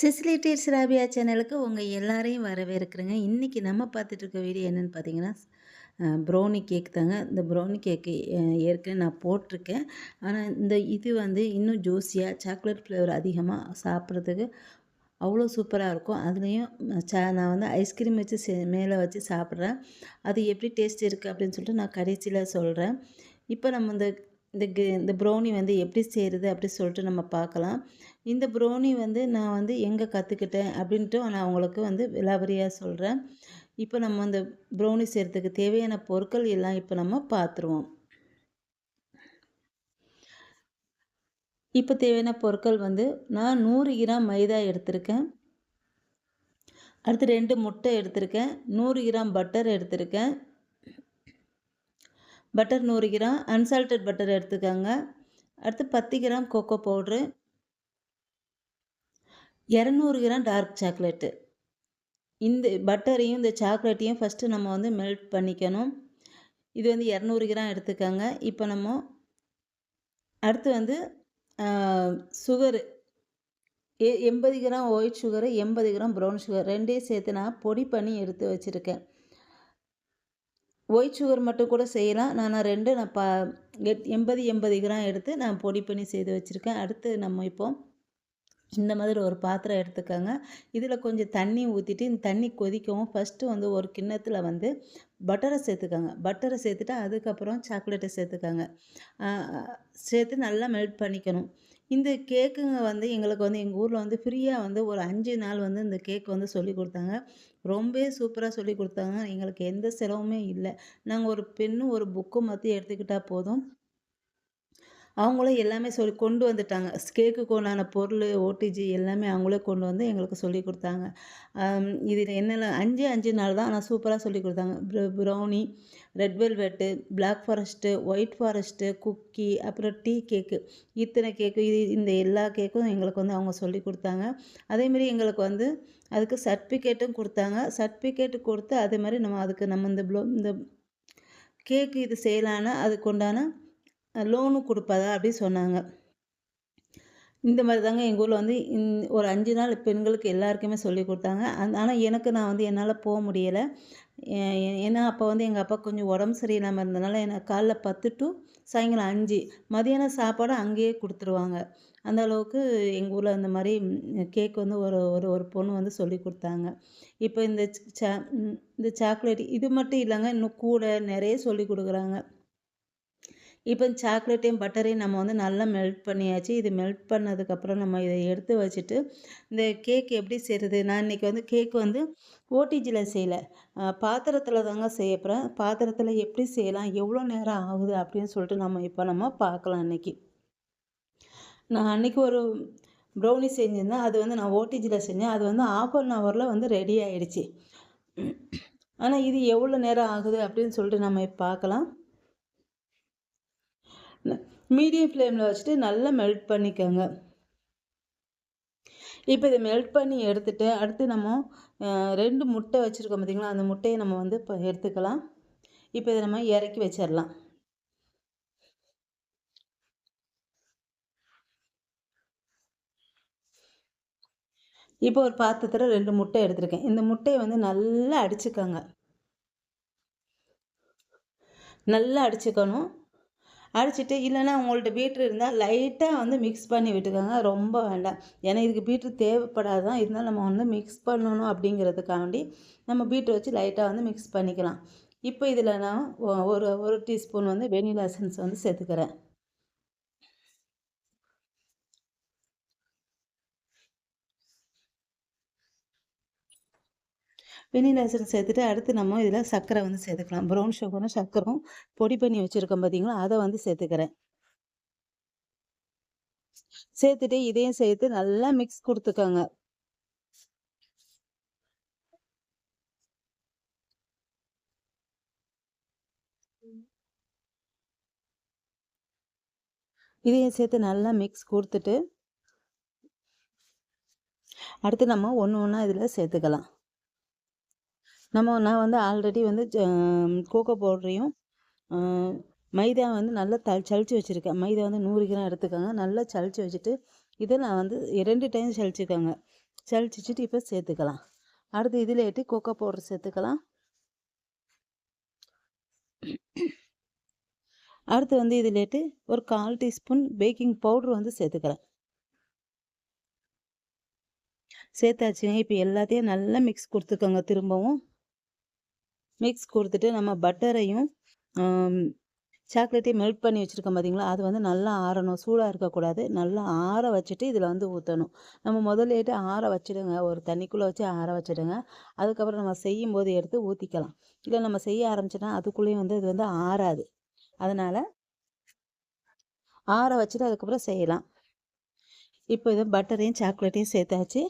சிசிலிட்டேட்ஸ் ராபியா சேனலுக்கு உங்கள் எல்லாரையும் வரவேற்கிறேங்க. இன்றைக்கி நம்ம பார்த்துட்ருக்க வீடியோ என்னென்னு பார்த்தீங்கன்னா ப்ரௌனி கேக் தாங்க. இந்த ப்ரௌனி கேக்கு ஏற்கனவே நான் போட்டிருக்கேன். ஆனால் இந்த இது வந்து இன்னும் ஜூஸியாக சாக்லேட் ஃப்ளேவர் அதிகமாக சாப்பிட்றதுக்கு அவ்வளோ சூப்பராக இருக்கும். அதுலேயும் சா நான் வந்து ஐஸ்கிரீம் வச்சு செ மேலே வச்சு சாப்பிட்றேன். அது எப்படி டேஸ்ட் இருக்குது அப்படின்னு சொல்லிட்டு நான் கடைசியில் சொல்கிறேன் இப்போ நம்ம இந்த இந்த இந்த ப்ரௌனி வந்து எப்படி செய்கிறது அப்படி சொல்லிட்டு நம்ம பார்க்கலாம். இந்த ப்ரௌனி வந்து நான் வந்து எங்கே கற்றுக்கிட்டேன் அப்படின்ட்டு நான் உங்களுக்கு வந்து விலாபரியாக சொல்கிறேன் இப்போ நம்ம அந்த ப்ரௌனி செய்கிறதுக்கு தேவையான பொருட்கள் எல்லாம் இப்போ நம்ம பார்த்துருவோம் இப்போ தேவையான பொருட்கள் வந்து நான் நூறு கிராம் மைதா எடுத்திருக்கேன். அடுத்து ரெண்டு முட்டை எடுத்திருக்கேன். நூறு கிராம் பட்டர் எடுத்திருக்கேன். பட்டர் நூறு கிராம் அன்சால்டட் பட்டர் எடுத்துக்கோங்க. அடுத்து பத்து கிராம் கோகோ பவுட்ரு. இரநூறு கிராம் டார்க் சாக்லேட்டு இந்த பட்டரையும் இந்த சாக்லேட்டையும் ஃபஸ்ட்டு நம்ம வந்து மெல்ட் பண்ணிக்கணும். இது வந்து இரநூறு கிராம் எடுத்துக்கோங்க. இப்போ நம்ம அடுத்து வந்து சுகரு எ எண்பது கிராம் ஒயிட் சுகரு எண்பது கிராம் ப்ரௌன் சுகர் ரெண்டையும் சேர்த்து நான் பொடி பண்ணி எடுத்து வச்சுருக்கேன். ஒயிட் சுகர் மட்டும் கூட செய்யலாம். நான் ரெண்டு நான் பா எண்பது எண்பது கிராம் எடுத்து நான் பொடி பண்ணி செய்து வச்சுருக்கேன். அடுத்து நம்ம இப்போ இந்த மாதிரி ஒரு பாத்திரம் எடுத்துக்கோங்க. இதில் கொஞ்சம் தண்ணி ஊற்றிட்டு இந்த தண்ணி கொதிக்கவும் ஃபஸ்ட்டு வந்து ஒரு கிண்ணத்தில் வந்து பட்டரை சேர்த்துக்கோங்க. பட்டரை சேர்த்துட்டு அதுக்கப்புறம் சாக்லேட்டை சேர்த்துக்கோங்க. சேர்த்து நல்லா மெல்ட் பண்ணிக்கணும். இந்த கேக்குங்க வந்து எங்களுக்கு வந்து எங்கள் ஊரில் வந்து ஃப்ரீயாக வந்து ஒரு அஞ்சு நாள் வந்து இந்த கேக் வந்து சொல்லி கொடுத்தாங்க. ரொம்பவே சூப்பராக சொல்லி கொடுத்தாங்க. எங்களுக்கு எந்த செலவுமே இல்லை. நாங்கள் ஒரு பெண்ணும் ஒரு புக்கு மற்ற எடுத்துக்கிட்டால் போதும். அவங்களும் எல்லாமே சொல்லி கொண்டு வந்துட்டாங்க. கேக்குக்கு உண்டான பொருள் ஓடிஜி எல்லாமே அவங்களே கொண்டு வந்து எங்களுக்கு சொல்லி கொடுத்தாங்க. இதில் என்னென்ன அஞ்சு அஞ்சு நாள் தான் ஆனால் சூப்பராக சொல்லி கொடுத்தாங்க. Brownie red velvet black forest white forest cookie அப்புறம் டீ கேக்கு இத்தனை கேக்கு இது இந்த எல்லா கேக்கும் எங்களுக்கு வந்து அவங்க சொல்லி கொடுத்தாங்க. அதேமாரி எங்களுக்கு வந்து அதுக்கு சர்டிஃபிகேட்டும் கொடுத்தாங்க. சர்டிஃபிகேட்டு கொடுத்து அதே மாதிரி நம்ம அதுக்கு நம்ம இந்த ப்ளோ இந்த கேக்கு இது செய்யலான்னு அதுக்கு லோனும் கொடுப்பதா அப்படி சொன்னாங்க. இந்த மாதிரி தாங்க எங்கள் ஊரில் வந்து ஒரு அஞ்சு நாள் பெண்களுக்கு எல்லாருக்குமே சொல்லி கொடுத்தாங்க. ஆனால் எனக்கு நான் வந்து என்னால் போக முடியலை. ஏன்னா அப்போ வந்து எங்கள் அப்பா கொஞ்சம் உடம்பு சரியில்லாமல் இருந்தனால எனக்கு காலைல பத்து டு சாயங்காலம் அஞ்சு மதியானம் சாப்பாடு அங்கேயே கொடுத்துருவாங்க. அந்த அளவுக்கு எங்கள் ஊரில் அந்த மாதிரி கேக் வந்து ஒரு ஒரு ஒரு பொண்ணு வந்து சொல்லி கொடுத்தாங்க. இப்போ இந்த சா இந்த சாக்லேட் இது மட்டும் இல்லைங்க இன்னும் கூட நிறைய சொல்லி கொடுக்குறாங்க. இப்போ சாக்லேட்டையும் பட்டரையும் நம்ம வந்து நல்லா மெல்ட் பண்ணியாச்சு. இது மெல்ட் பண்ணதுக்கப்புறம் நம்ம இதை எடுத்து வச்சுட்டு இந்த கேக் எப்படி செய்கிறது நான் இன்றைக்கி வந்து கேக் வந்து ஓடிஜியில் செய்யலை. பாத்திரத்தில் தாங்க செய்ய போகிறேன் பாத்திரத்தில் எப்படி செய்யலாம்? எவ்வளோ நேரம் ஆகுது அப்படின்னு சொல்லிட்டு நம்ம இப்போ நம்ம பார்க்கலாம் இன்றைக்கி நான் அன்றைக்கி ஒரு ப்ரௌனி செஞ்சுருந்தேன். அது வந்து நான் ஓடிஜியில் செஞ்சேன். அது வந்து ஆஃப் அன் ஹவரில் வந்து ரெடி ஆகிடுச்சி ஆனால் இது எவ்வளோ நேரம் ஆகுது அப்படின்னு சொல்லிட்டு நம்ம பார்க்கலாம். மீடியம் ஃப்ளேமில் வச்சுட்டு நல்லா மெல்ட் பண்ணிக்கோங்க. இப்போ இதை மெல்ட் பண்ணி எடுத்துகிட்டு அடுத்து நம்ம ரெண்டு முட்டை வச்சுருக்கோம் பார்த்திங்களா? அந்த முட்டையை நம்ம வந்து இப்போ எடுத்துக்கலாம். இப்போ இதை நம்ம இறக்கி வச்சிடலாம். இப்போ ஒரு பாத்திரத்தில் ரெண்டு முட்டை எடுத்திருக்கேன். இந்த முட்டையை வந்து நல்லா அடிச்சுக்கோங்க. நல்லா அடிச்சுக்கணும். அடிச்சுட்டு இல்லைன்னா உங்கள்ட்ட பீட்ரு இருந்தால் லைட்டாக வந்து மிக்ஸ் பண்ணி விட்டுக்கோங்க. ரொம்ப வேண்டாம். ஏன்னா இதுக்கு பீட்ரு தேவைப்படாது தான் இருந்தாலும் நம்ம வந்து மிக்ஸ் பண்ணணும் அப்படிங்கிறதுக்காண்டி நம்ம பீட்ரு வச்சு லைட்டாக வந்து மிக்ஸ் பண்ணிக்கலாம். இப்போ இதில் நான் ஒரு ஒரு டீஸ்பூன் வந்து வெனிலா எசன்ஸ் வந்து சேர்த்துக்கிறேன். வெனிலா எசன்ஸ் சேர்த்துட்டு அடுத்து நம்ம இதில் சர்க்கரை வந்து சேர்த்துக்கலாம். ப்ரௌன் சுகரும் சர்க்கரும் பொடி பண்ணி வச்சுருக்கோம் பார்த்தீங்களா அதை வந்து சேர்த்துக்கிறேன். சேர்த்துட்டு இதையும் சேர்த்து நல்லா மிக்ஸ் கொடுத்துக்கோங்க. இதையும் சேர்த்து நல்லா மிக்ஸ் கொடுத்துட்டு அடுத்து நம்ம ஒன்று ஒன்றா இதில் சேர்த்துக்கலாம். நம்ம நான் வந்து ஆல்ரெடி வந்து கோகோ பவுடரையும் மைதா வந்து நல்லா த சளிச்சு வச்சுருக்கேன். மைதா வந்து நூறு கிராம் எடுத்துக்கோங்க. நல்லா சளிச்சு வச்சுட்டு இதை நான் வந்து ரெண்டு டைம் சளிச்சுக்கோங்க. சளிச்சிட்டு இப்போ சேர்த்துக்கலாம். அடுத்து இதில் ஏட்டு கோகோ பவுடர் சேர்த்துக்கலாம். அடுத்து வந்து இதிலேட்டு ஒரு கால் டீஸ்பூன் பேக்கிங் பவுட்ரு வந்து சேர்த்துக்கிறேன். சேர்த்தாச்சுங்க. இப்போ எல்லாத்தையும் நல்லா மிக்ஸ் கொடுத்துக்கோங்க திரும்பவும். மிக்ஸ் கொடுத்துட்டு நம்ம பட்டரையும் சாக்லேட்டையும் மெல்ட் பண்ணி வச்சுருக்கோம் பார்த்தீங்களா அது வந்து நல்லா ஆறணும். சூடாக இருக்கக்கூடாது. நல்லா ஆற வச்சுட்டு இதில் வந்து ஊற்றணும் நம்ம முதல்லேட்டு ஆற வச்சுடுங்க. ஒரு தண்ணிக்குள்ளே வச்சு ஆற வச்சுடுங்க. அதுக்கப்புறம் நம்ம செய்யும் போது எடுத்து ஊற்றிக்கலாம் இல்லை நம்ம செய்ய ஆரம்பிச்சோன்னா அதுக்குள்ளேயும் வந்து இது வந்து ஆறாது. அதனால் ஆற வச்சுட்டு அதுக்கப்புறம் செய்யலாம். இப்போ இதை பட்டரையும் சாக்லேட்டையும் சேர்த்தாச்சு.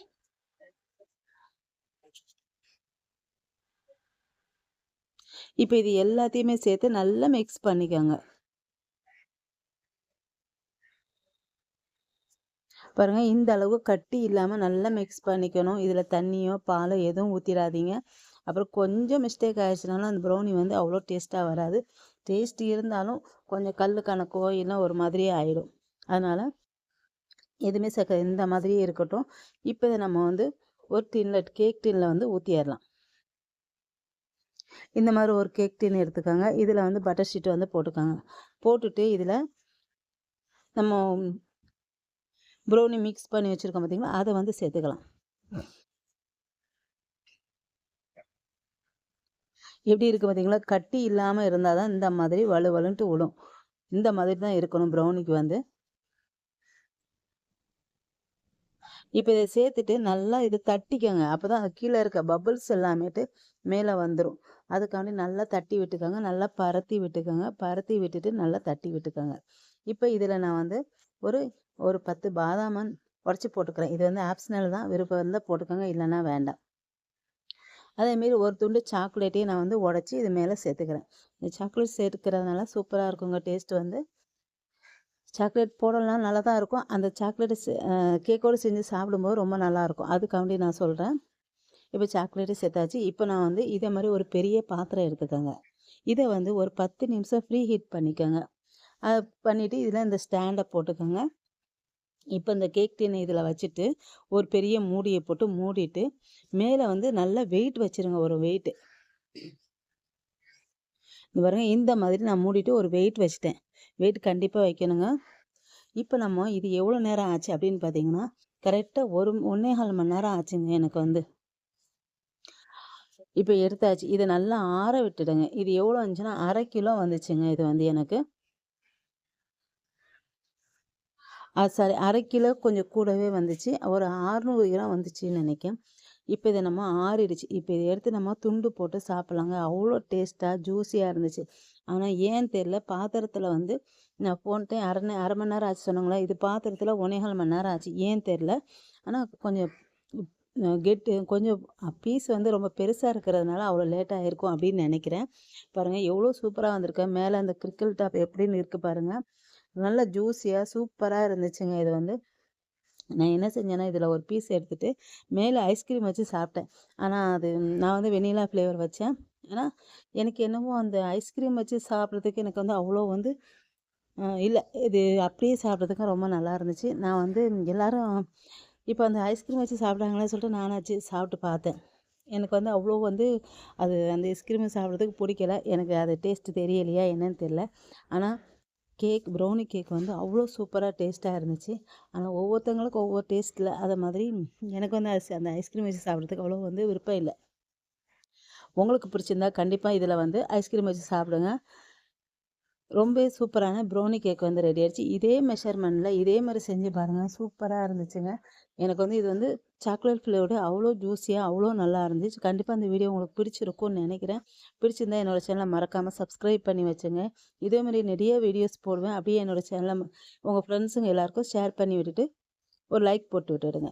இப்போ இது எல்லாத்தையுமே சேர்த்து நல்லா மிக்ஸ் பண்ணிக்கோங்க. பாருங்க இந்த அளவு கட்டி இல்லாமல் நல்லா மிக்ஸ் பண்ணிக்கணும். இதில் தண்ணியோ பாலோ எதுவும் ஊற்றிடாதீங்க அப்புறம் கொஞ்சம் மிஸ்டேக் ஆயிடுச்சுனாலும் அந்த ப்ரௌனி வந்து அவ்வளோ டேஸ்ட்டாக வராது. டேஸ்ட் இருந்தாலும் கொஞ்சம் கல் கணக்கோ இல்லை ஒரு மாதிரியே ஆயிடும். அதனால் எதுவுமே சக்க இந்த மாதிரியே இருக்கட்டும். இப்போ இதை நம்ம வந்து ஒரு டின்ல கேக் டின்னில் வந்து ஊற்றிடலாம் இந்த மாதிரி ஒரு கேக் டின் எடுத்துக்கோங்க. இதில் வந்து பட்டர் ஷீட் வந்து போட்டுக்கோங்க. போட்டுட்டு இதில் நம்ம ப்ரௌனி மிக்ஸ் பண்ணி வச்சுருக்கோம் பார்த்திங்களா அதை வந்து சேர்த்துக்கலாம். எப்படி இருக்குது பார்த்தீங்களா கட்டி இல்லாமல் இருந்தால் தான் இந்த மாதிரி வலு வலுன்ட்டு விடும் இந்த மாதிரி தான் இருக்கணும் ப்ரௌனிக்கு வந்து. இப்போ இதை சேர்த்துட்டு நல்லா இதை தட்டிக்கோங்க. அப்போ தான் கீழே இருக்க பபுள்ஸ் எல்லாமேட்டு மேலே வந்துடும் அதுக்காண்டி நல்லா தட்டி விட்டுக்கோங்க. நல்லா பரத்தி விட்டுக்கோங்க. பரத்தி விட்டுட்டு நல்லா தட்டி விட்டுக்கோங்க. இப்போ இதில் நான் வந்து ஒரு ஒரு பத்து பாதாமன் உடச்சி போட்டுக்கிறேன். இது வந்து ஆப்ஷனல் தான். விருப்பம் இருந்தால் போட்டுக்கோங்க. இல்லைன்னா வேண்டாம். அதேமாரி ஒரு துண்டு சாக்லேட்டையும் நான் வந்து உடச்சி இது மேலே சேர்த்துக்கிறேன். இந்த சாக்லேட் சேர்த்துக்கிறதுனால சூப்பராக இருக்குங்க. டேஸ்ட் வந்து. சாக்லேட் போடலாம். நல்லா தான் இருக்கும். அந்த சாக்லேட்டு கேக்கோடு செஞ்சு சாப்பிடும்போது ரொம்ப நல்லாயிருக்கும் அதுக்காண்டி நான் சொல்கிறேன் இப்போ சாக்லேட்டு சேர்த்தாச்சு இப்போ நான் வந்து இதே மாதிரி ஒரு பெரிய பாத்திரம் எடுத்துக்கோங்க. இதை வந்து ஒரு பத்து நிமிஷம் ஃப்ரீ ஹீட் பண்ணிக்கோங்க. அது பண்ணிவிட்டு இதில் இந்த ஸ்டாண்டை போட்டுக்கோங்க. இப்போ இந்த கேக் டின்னை இதில் வச்சுட்டு ஒரு பெரிய மூடியை போட்டு மூடிட்டு மேலே வந்து நல்லா வெயிட் வச்சுருங்க ஒரு வெயிட்டு இந்த பாருங்க இந்த மாதிரி நான் மூடிட்டு ஒரு வெயிட் வச்சுட்டேன். வெயிட் கண்டிப்பாக வைக்கணுங்க. இப்போ நம்ம இது எவ்வளோ நேரம் ஆச்சு அப்படின்னு பார்த்தீங்கன்னா கரெக்டாக ஒரு ஒன்றே கால் மணி நேரம் ஆச்சுங்க எனக்கு வந்து. இப்போ எடுத்தாச்சு. இதை நல்லா ஆற விட்டுடுங்க. இது எவ்வளோ இருந்துச்சுன்னா அரை கிலோ வந்துச்சுங்க இது வந்து எனக்கு. அது சாரி. அரை கிலோ கொஞ்சம் கூடவே வந்துச்சு. ஒரு ஆறுநூறு கிராம் வந்துச்சுன்னு நினைக்கிறேன். இப்போ இதை நம்ம ஆறிடுச்சு. இப்போ இதை எடுத்து நம்ம துண்டு போட்டு சாப்பிட்லாங்க. அவ்வளோ டேஸ்ட்டாக ஜூஸியாக இருந்துச்சு. ஆனால் ஏன் தெரில பாத்திரத்தில் வந்து நான் போன்ட்டேன் அரை அரை மணி நேரம் ஆச்சு சொன்னாங்களா இது பாத்திரத்தில் ஒன்னேகால் மணி நேரம் ஆச்சு. ஏன் தெரில ஆனால் கொஞ்சம் கெட்டு கொஞ்சம் பீஸ் வந்து ரொம்ப பெருசாக இருக்கிறதுனால அவ்வளோ லேட்டாக இருக்கும் அப்படின்னு நினைக்கிறேன். பாருங்கள் எவ்வளோ சூப்பராக வந்திருக்கு. மேலே அந்த கிரிக்கல் டாப் எப்படின்னு இருக்குது பாருங்கள் நல்லா ஜூஸியாக சூப்பராக இருந்துச்சுங்க இது வந்து. நான் என்ன செஞ்சேன்னா இதில் ஒரு பீஸ் எடுத்துகிட்டு மேலே ஐஸ்கிரீம் வச்சு சாப்பிட்டேன். ஆனால் அது நான் வந்து வெனிலா ஃப்ளேவர் வச்சேன். ஆனால் எனக்கு என்னவோ அந்த ஐஸ்கிரீம் வச்சு சாப்பிட்றதுக்கு எனக்கு வந்து அவ்வளோ வந்து இல்லை. இது அப்படியே சாப்பிட்றதுக்கு ரொம்ப நல்லா இருந்துச்சு. நான் வந்து எல்லோரும் இப்போ அந்த ஐஸ்கிரீம் வச்சு சாப்பிட்றாங்களே சொல்லிட்டு நானாச்சு சாப்பிட்டு பார்த்தேன். எனக்கு வந்து அவ்வளோ வந்து அது அந்த ஐஸ்கிரீமை சாப்பிட்றதுக்கு பிடிக்கல. எனக்கு அது டேஸ்ட்டு தெரியலையா என்னன்னு தெரில ஆனால் கேக் ப்ரௌனி கேக் வந்து அவ்வளோ சூப்பராக டேஸ்ட்டாக இருந்துச்சு. ஆனால் ஒவ்வொருத்தவங்களுக்கும் ஒவ்வொரு டேஸ்ட்டில் அதை மாதிரி எனக்கு வந்து அந்த ஐஸ்கிரீம் வச்சு சாப்பிட்றதுக்கு அவ்வளோ வந்து விருப்பம் இல்லை. உங்களுக்கு பிடிச்சிருந்தா கண்டிப்பாக இதில் வந்து ஐஸ்கிரீம் வச்சு சாப்பிடுங்க. ரொம்ப சூப்பரான ப்ரௌனி கேக் வந்து ரெடி ஆயிடுச்சு. இதே மெஷர்மெண்ட்டில் இதே மாதிரி செஞ்சு பாருங்கள் சூப்பராக இருந்துச்சுங்க. எனக்கு வந்து இது வந்து சாக்லேட் ஃப்ளேவோடு அவ்வளோ ஜூஸியாக அவ்வளோ நல்லா இருந்துச்சு. கண்டிப்பாக அந்த வீடியோ உங்களுக்கு பிடிச்சிருக்கும்னு நினைக்கிறேன். பிடிச்சிருந்தா என்னோடய சேனலை மறக்காமல் சப்ஸ்கிரைப் பண்ணி வச்சுங்க. இதேமாதிரி நிறைய வீடியோஸ் போடுவேன். அப்படியே என்னோடய சேனலை உங்கள் ஃப்ரெண்ட்ஸுங்க எல்லாேருக்கும் ஷேர் பண்ணி விட்டுட்டு ஒரு லைக் போட்டு விட்டுடுங்க.